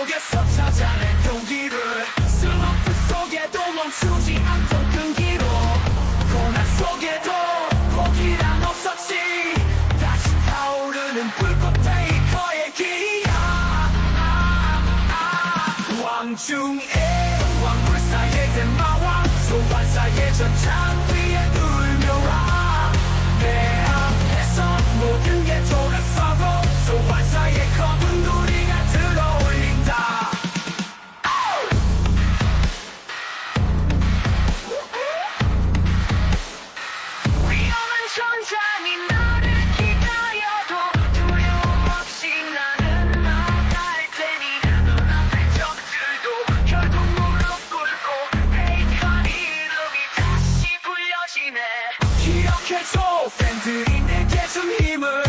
속에서 찾아낸 용기를 슬럼프 속에도 멈추지 않던 그 끈기로 고난 속에도 포기란 없었지. 다시 타오르는 불꽃 테이커의 길이야. 왕중의 왕불사의 대마왕 소환사의 전장 위에 이렇게 좋은 팬들이 내게 준 힘을